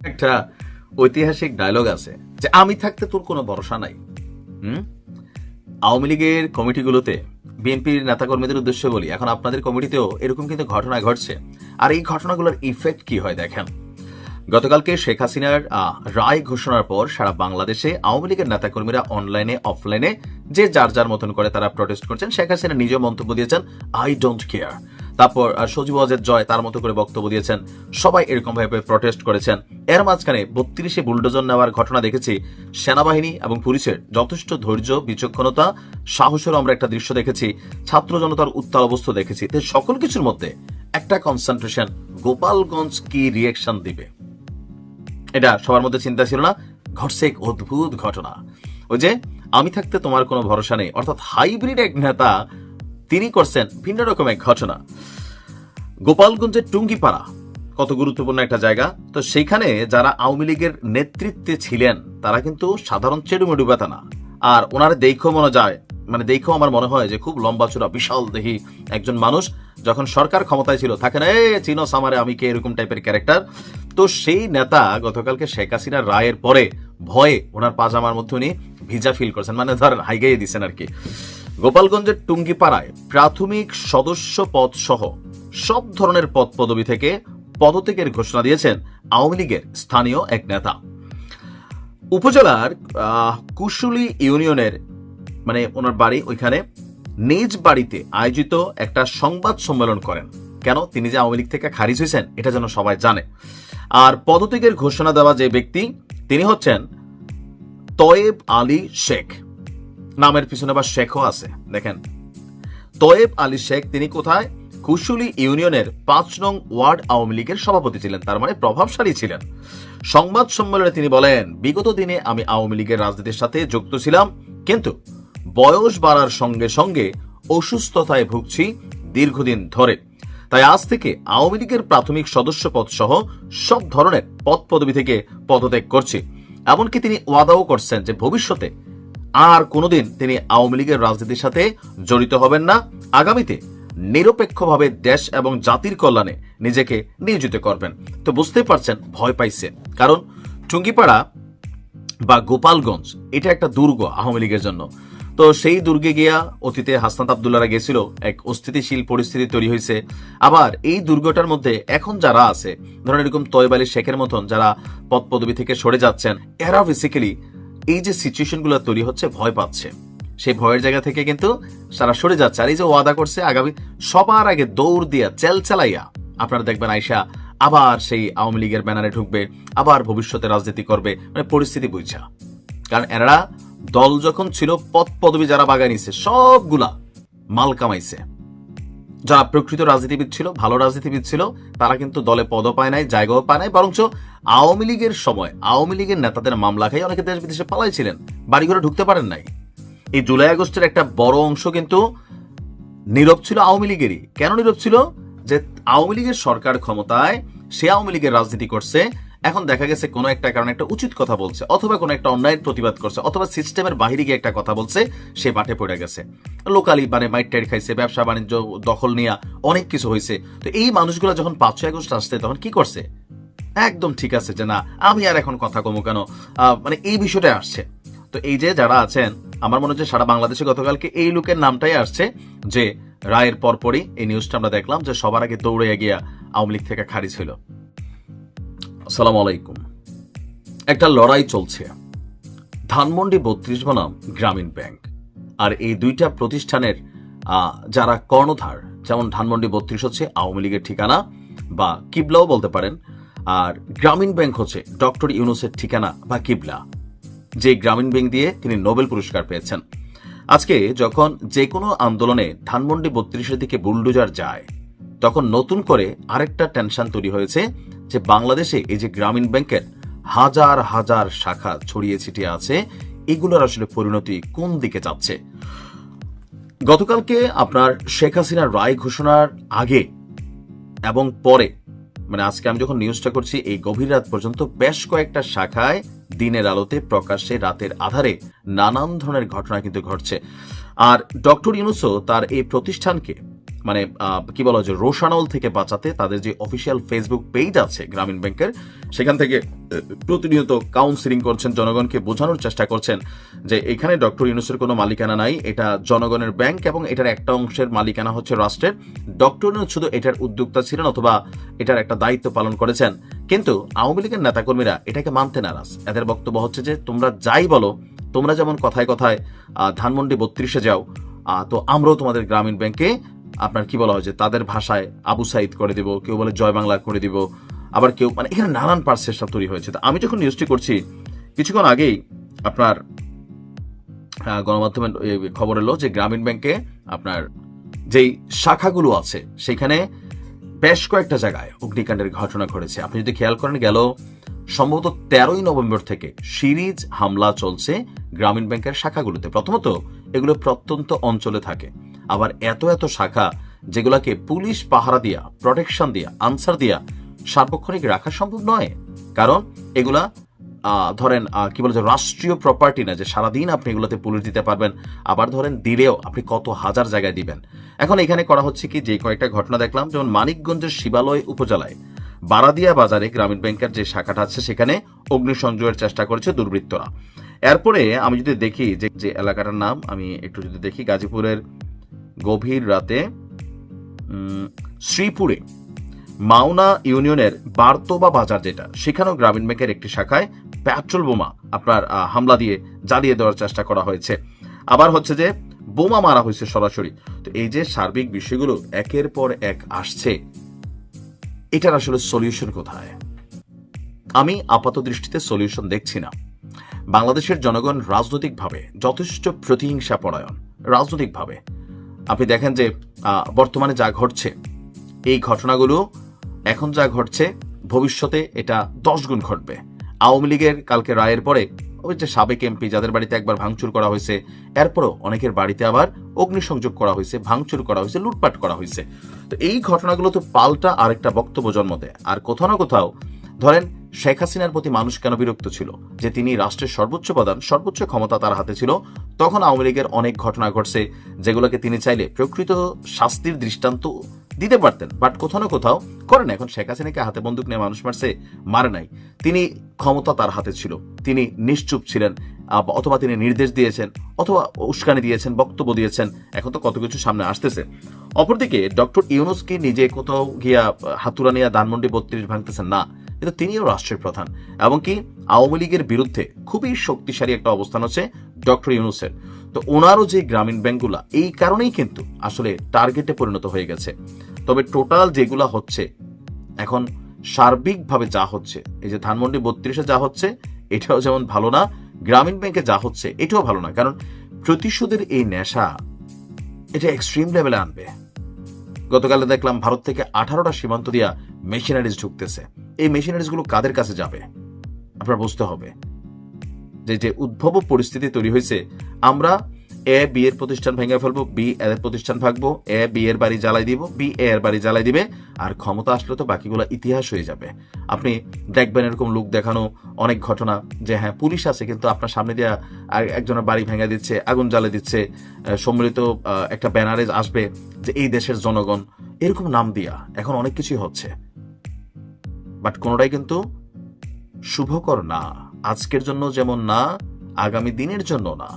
একটা ঐতিহাসিক ডায়লগ আছে যে আমি থাকতে তোর কোনো ভরসা নাই। হুম? আওয়ামী লীগের কমিটিগুলোতে বিএনপির নেতাকর্মীদের উদ্দেশ্যে বলি, এখন আপনাদের কমিটিতেও এরকম কিন্তু ঘটনা ঘটছে। আর এই ঘটনাগুলোর ইফেক্ট কি হয় দেখেন? গতকালকে শেখ হাসিনার রায় ঘোষণার পর সারা বাংলাদেশে আওয়ামী লীগের নেতাকর্মীরা অনলাইনে অফলাইনে যে যার যার মতন করে তারা প্রটেস্ট করছেন, শেখ হাসিনা নিজেও মন্তব্য দিয়েছেন আই ডোন্ট কেয়ার তারপর সজীব ওয়াজেদ জয় তার মতো করে বক্তব্য দিয়েছেন। সবাই এরকম ভাবে প্রটেস্ট করেছেন। এর মাঝখানে বত্রিশে বুলডোজার নেওয়ার ঘটনা দেখেছি। সেনাবাহিনী এবং পুলিশের যথেষ্ট ধৈর্য, বিচক্ষণতা সাহসের আমরা একটা দৃশ্য দেখেছি। ছাত্র জনতার উত্তাল অবস্থা দেখেছি। তো সকল কিছুর মধ্যে একটা কনসেন্ট্রেশন গোপালগঞ্জ কি রিয়েকশন দিবে? এটা সবার মধ্যে চিন্তা ছিল না। ঘটছে এক অদ্ভুত ঘটনা। ওই যে, আমি থাকতে তোমার কোনো ভরসা নেই। অর্থাৎ হাইব্রিড এক নেতা, তিনি করছেন ভিন্ন রকম এক ঘটনা। গোপালগঞ্জের টুঙ্গিপাড়া, কত গুরুত্বপূর্ণ একটা জায়গা। তো সেইখানে যারা আওয়ামী লীগের নেতৃত্বে ছিলেন, তারা কিন্তু সাধারণ চেডুমেডু বেতা না আর ওনার দেখেও মনে যায় মানে দেখেও আমার মনে হয় যে খুব লম্বা চূড়া, বিশাল দেহি একজন মানুষ, যখন সরকার ক্ষমতায় ছিল থাকে না এ, চিনো সামারে, আমি কে? এরকম টাইপের ক্যারেক্টার। তো সেই নেতা গতকালকে শেখ হাসিনার রায়ের পরে ভয়ে ওনার পাজামার মধ্যে উনি ভিজা ফিল করছেন। মানে ধরেন হাইগাইয়ে দিচ্ছেন আর কি। গোপালগঞ্জের টুঙ্গিপাড়ায় প্রাথমিক সদস্য পদ সহ সব ধরনের পদ পদবি থেকে পদত্যাগের ঘোষণা দিয়েছেন আওয়ামী লীগের স্থানীয় এক নেতা। উপজেলার কুশুলি ইউনিয়নের মানে ওনার বাড়ি ওইখানে নিজ বাড়িতে আয়োজিত একটা সংবাদ সম্মেলন করেন। কেন? তিনি যে আওয়ামী লীগ থেকে খারিজ হয়েছেন, এটা যেন সবাই জানে। আর পদত্যাগের ঘোষণা দেওয়া যে ব্যক্তি, তিনি হচ্ছেন তয়েব আলী শেখ। নামের পিছনে আবার শেখও আছে, দেখেন। তয়েব আলী শেখ, তিনি কোথায়? কুশুলি ইউনিয়নের পাঁচ নং ওয়ার্ড আওয়ামী লীগের সভাপতি ছিলেন, তার মানে প্রভাবশালী ছিলেন। সংবাদ সম্মেলনে তিনি বলেন, বিগত দিনে আমি আওয়ামী লীগের রাজনীতির সাথে যুক্ত ছিলাম, কিন্তু বয়স বাড়ার সঙ্গে সঙ্গে অসুস্থতায় ভুগছি দীর্ঘদিন ধরে। তাই আজ থেকে আওয়ামী লীগের প্রাথমিক সদস্য পদ সহ সব ধরনের পদ পদবি থেকে পদত্যাগ করছি। এমনকি তিনি ওয়াদাও করছেন যে ভবিষ্যতে আর কোনোদিন তিনি আওয়ামী লীগের রাজনীতির সাথে জড়িত হবেন না। আগামীতে নিরপেক্ষভাবে দেশ এবং জাতির কল্যাণে নিজেকে নিয়োজিত করবেন। তো বুঝতেই পারছেন, ভয় পাইছে। কারণ টুঙ্গিপাড়া বা গোপালগঞ্জ, এটা একটা দুর্গ আওয়ামী লীগের জন্য। তো সেই দুর্গে গিয়া অতীতে হাসনাত আবদুল্লারা গেছিল, এক অস্থিতিশীল পরিস্থিতি তৈরি হয়েছে আবার এই দুর্গটার মধ্যে এখন যারা আছে, ধরেন এরকম তয়ব আলী শেখের মতন যারা পদ পদবি থেকে সরে যাচ্ছেন, এরা বেসিক্যালি এই যে সিচুয়েশনগুলো তৈরি হচ্ছে, ভয় পাচ্ছে। সেই ভয়ের জায়গা থেকে কিন্তু সারা সরে যাচ্ছে। আর এই যে ওয়াদা করছে, আগামী সবার আগে দৌড় দিয়া চেল চালাইয়া আপনারা দেখবেন আইসা আবার সেই আওয়ামী লীগের ব্যানারে ঢুকবে, আবার ভবিষ্যতে রাজনীতি করবে মানে পরিস্থিতি বুঝছা। কারণ এরা দল যখন ছিল, পদ পদবি যারা বাগায় নিছে, সবগুলা মাল কামাইছে। যারা প্রকৃত রাজনীতিবিদ ছিল, ভালো রাজনীতিবিদ ছিল, তারা কিন্তু দলে পদও পায় নাই, জায়গাও পায় নাই, বরঞ্চ আওয়ামী লীগের সময়, আওয়ামী লীগের নেতাদের মামলা খাই অনেকে দেশ বিদেশে পালাইছিলেন, বাড়িঘরে ঢুকতে পারেন নাই। এই জুলাই আগস্টের একটা বড় অংশ কিন্তু নীরব ছিল আওয়ামী লীগেরই। কেন নীরব ছিল? যে আওয়ামী লীগের সরকার ক্ষমতায় সে আওয়ামী লীগের রাজনীতি করছে, এখন দেখা গেছে কোনো একটা কারণে একটা উচিত কথা বলছে, অথবা কোনো একটা অন্যায়ের প্রতিবাদ করছে, অথবা সিস্টেমের বাহিরে গিয়ে একটা কথা বলছে, সে বাটে পড়ে গেছে। লোকালি মানে মাইট টাইট খাইছে, ব্যবসা বাণিজ্য, দখল নিয়ে, অনেক কিছু হয়েছে। তো এই মানুষগুলো যখন পাঁচশো আগস্ট আসছে, তখন কি করছে? একদম ঠিক আছে যে না, আমি আর এখন কথা কমু কেন? মানে এই বিষয়টা আসছে। তো এই যে যারা আছেন, আমার মনে হচ্ছে সারা বাংলাদেশে গতকালকে এই লোকের নামটাই আসছে যে রায়ের পরপরই এই নিউজটা আমরা দেখলাম যে সবার আগে দৌড়ে গিয়া আওয়ামী লীগ থেকে খারিজ হইল। আসসালামু আলাইকুম। একটা লড়াই চলছে। ধানমন্ডি বত্রিশ বনাম গ্রামীণ ব্যাংক। আর এই দুইটা প্রতিষ্ঠানের যারা কর্ণধার, যেমন ধানমন্ডি বত্রিশ হচ্ছে আওয়ামী লীগের ঠিকানা বা কিবলাও বলতে পারেন, আর গ্রামীণ ব্যাংক হচ্ছে ডক্টর ইউনুসের ঠিকানা বা কিবলা। যে গ্রামীণ ব্যাংক দিয়ে তিনি নোবেল পুরস্কার পেয়েছেন। আজকে যখন যে কোনো আন্দোলনে ধানমন্ডি বত্রিশের দিকে বুলডোজার যায়, তখন নতুন করে আরেকটা টেনশন তৈরি হয়েছে যে বাংলাদেশে এই যে গ্রামীণ ব্যাংকের হাজার হাজার শাখা ছড়িয়ে ছিটিয়ে আছে, এগুলোর আসলে পরিণতি কোন দিকে যাচ্ছে? গতকালকে আপনার শেখ হাসিনার রায় ঘোষণার আগে এবং পরে মানে আজকে আমি যখন নিউজটা করছি, এই গভীর রাত পর্যন্ত বেশ কয়েকটা শাখায় দিনের আলোতে প্রকাশ্যে রাতের আধারে নানান ধরনের ঘটনা কিন্তু ঘটছে। আর ডক্টর ইউনুসও তার এই প্রতিষ্ঠানকে মানে কি বলা যে রোশানল থেকে বাঁচাতে তাদের যে অফিসিয়াল ফেসবুক পেজ আছে গ্রামীণ ব্যাংকের, সেখান থেকে প্রতিনিয়ত কাউন্সিলিং করছেন, জনগণকে বোঝানোর চেষ্টা করছেন যে এখানে ডক্টর ইউনুসের কোনো মালিকানা নাই, এটা জনগণের ব্যাংক এবং এটার একটা অংশের মালিকানা হচ্ছে রাষ্ট্রের। ডক্টর ইউনুস শুধু এটার উদ্যোক্তা ছিলেন অথবা এটার একটা দায়িত্ব পালন করেছেন, কিন্তু আওয়ামী লীগের নেতাকর্মীরা এটাকে মানতে নারাজ। এদের বক্তব্য হচ্ছে যে, তোমরা যাই বলো, তোমরা যেমন কথায় কথায় ধানমন্ডি বত্রিশে যাও তো আমরাও তোমাদের গ্রামীণ ব্যাংকে আপনার কি বলা হয়েছে তাদের ভাষায় আবু সাইদ করে দিব, কেউ বলে জয় বাংলা করে দিব, আবার কেউ মানে এখানে নানান পার্সেসটা তৈরি হয়েছে। তো আমি যখন নিউজটি করছি, কিছুক্ষণ আগেই আপনার গণমাধ্যমের খবর এলো যে গ্রামীণ ব্যাংকে আপনার যেই শাখাগুলো আছে, সেখানে বেশ কয়েকটা জায়গায় অগ্নিকাণ্ডের ঘটনা ঘটেছে। আপনি যদি খেয়াল করেন, গেল সম্ভবত তেরোই নভেম্বর থেকে সিরিজ হামলা চলছে গ্রামীণ ব্যাংকের শাখাগুলোতে। প্রথমত, এগুলো প্রত্যন্ত অঞ্চলে থাকে। আবার এত এত শাখা যেগুলাকে পুলিশ পাহারা দিয়া প্রোটেকশন দিয়া আনসার দিয়া সার্বক্ষণিক রাখা সম্ভব নয়। কারণ এগুলা ধরেন কি বলে যে রাষ্ট্রীয় প্রপার্টি না, যে সারাদিন আপনি এগুলোতে পুলিশ দিতে পারবেন, আবার ধরেন দিলেও আপনি কত হাজার জায়গায় দিবেন। এখন এখানে করা হচ্ছে কি, যে কয়েকটা ঘটনা দেখলাম, যেমন মানিকগঞ্জের শিবালয় উপজেলায় বারাদিয়া বাজারে গ্রামীণ ব্যাংকের যে শাখাটা আছে, সেখানে অগ্নিসংযোগের চেষ্টা করেছে দুর্বৃত্তরা। এরপরে আমি যদি দেখি যে যে এলাকাটার নাম, আমি একটু যদি দেখি, গাজীপুরের গভীর রাতে শ্রীপুরে, মাওনা ইউনিয়নের বার্তোবা বাজার যেটা, সেখানেও গ্রামীণ ব্যাংকের একটি শাখায় পেট্রোল বোমা আপনার হামলা দিয়ে জ্বালিয়ে দেওয়ার চেষ্টা করা হয়েছে। আবার হচ্ছে যে, বোমা মারা হয়েছে সরাসরি। তো এই যে সার্বিক বিষয়গুলো একের পর এক আসছে, এটার আসলে সলিউশন কোথায়? আমি আপাত দৃষ্টিতে সলিউশন দেখছি না। বাংলাদেশের জনগণ রাজনৈতিকভাবে যথেষ্ট প্রতিহিংসা পরায়ণ রাজনৈতিকভাবে। আপনি দেখেন যে বর্তমানে যা ঘটছে, এই ঘটনাগুলো এখন যা ঘটছে, ভবিষ্যতে এটা দশ গুণ ঘটবে। আওয়ামী লীগের কালকে রায়ের পরে ওই যে সাবেক এমপি যাদের বাড়িতে একবার ভাঙচুর করা হয়েছে, এরপরও অনেকের বাড়িতে আবার অগ্নিসংযোগ করা হয়েছে, ভাঙচুর করা হয়েছে, লুটপাট করা হয়েছে। তো এই ঘটনাগুলো তো পাল্টা আরেকটা বক্তব্য জন্ম দেয়। আর কোথাও না কোথাও, ধরেন শেখ হাসিনার প্রতি মানুষ কেন বিরক্ত ছিল? যে তিনি রাষ্ট্রের সর্বোচ্চ প্রধান, সর্বোচ্চ ক্ষমতা তার হাতে ছিল, তখন আওয়ামী লীগের অনেক ঘটনা ঘটছে, যেগুলোকে তিনি চাইলে প্রকৃত শাস্তির দৃষ্টান্ত দিতে পারতেন বাট কোথাও না কোথাও করেন। এখন শেখ হাসিনাকে হাতে বন্দুক নিয়ে মানুষ মারছে, মারে নাই। তিনি ক্ষমতা তার হাতে ছিল, তিনি নিশ্চুপ ছিলেন অথবা তিনি নির্দেশ দিয়েছেন, অথবা উস্কানি দিয়েছেন, বক্তব্য দিয়েছেন, এখন তো কত কিছু সামনে আসতেছে। অপরদিকে, ডক্টর ইউনুস কি নিজে কোথাও গিয়া হাতুরা নিয়ে ধানমন্ডি বত্রিশ ভাঙতেছেন না। কিন্তু তিনিও রাষ্ট্রের প্রধান। এমনকি আওয়ামী লীগের বিরুদ্ধে খুবই শক্তিশালী একটা অবস্থান হচ্ছে ডক্টর ইউনুসের। তো ওনারও যে গ্রামীণ ব্যাংকগুলা, এই কারণেই কিন্তু আসলে টার্গেটে পরিণত হয়ে গেছে। তবে টোটাল যেগুলা হচ্ছে, এখন সার্বিকভাবে যা হচ্ছে, এই যে ধানমন্ডি বত্রিশে যা হচ্ছে, এটাও যেমন ভালো না, গ্রামীণ ব্যাংকে যা হচ্ছে, এটাও ভালো না। কারণ প্রতিশোধের এই নেশা, এটা এক্সট্রিম লেভেলে আনবে। গতকালে দেখলাম ভারত থেকে আঠারোটা সীমান্ত দিয়া মেশিনারিজ ঢুকতেছে। এই মেশিনারিজগুলো কাদের কাছে যাবে? আপনার বুঝতে হবে। যে যে উদ্ভব পরিস্থিতি তৈরি হয়েছে, আমরা এ, বি এর প্রতিষ্ঠান ভেঙে ফেলব, বি এর প্রতিষ্ঠান ভাগবো, এ, বি এর বাড়ি জ্বালাই দিব, বি এ এর বাড়ি জ্বালাই দিবে, আর ক্ষমতা আসলে তো বাকিগুলো ইতিহাস হয়ে যাবে। আপনি দেখবেন এরকম লোক দেখানো অনেক ঘটনা যে হ্যাঁ পুলিশ আছে, কিন্তু আপনার সামনে দিয়ে একজনের বাড়ি ভেঙে দিচ্ছে, আগুন জ্বালিয়ে দিচ্ছে সম্মিলিত একটা ব্যানারে আসবে যে, এই দেশের জনগণ, এরকম নাম দিয়া এখন অনেক কিছুই হচ্ছে। বাট কোনোটাই কিন্তু শুভকর না। আজকের জন্য যেমন না, আগামী দিনের জন্য না।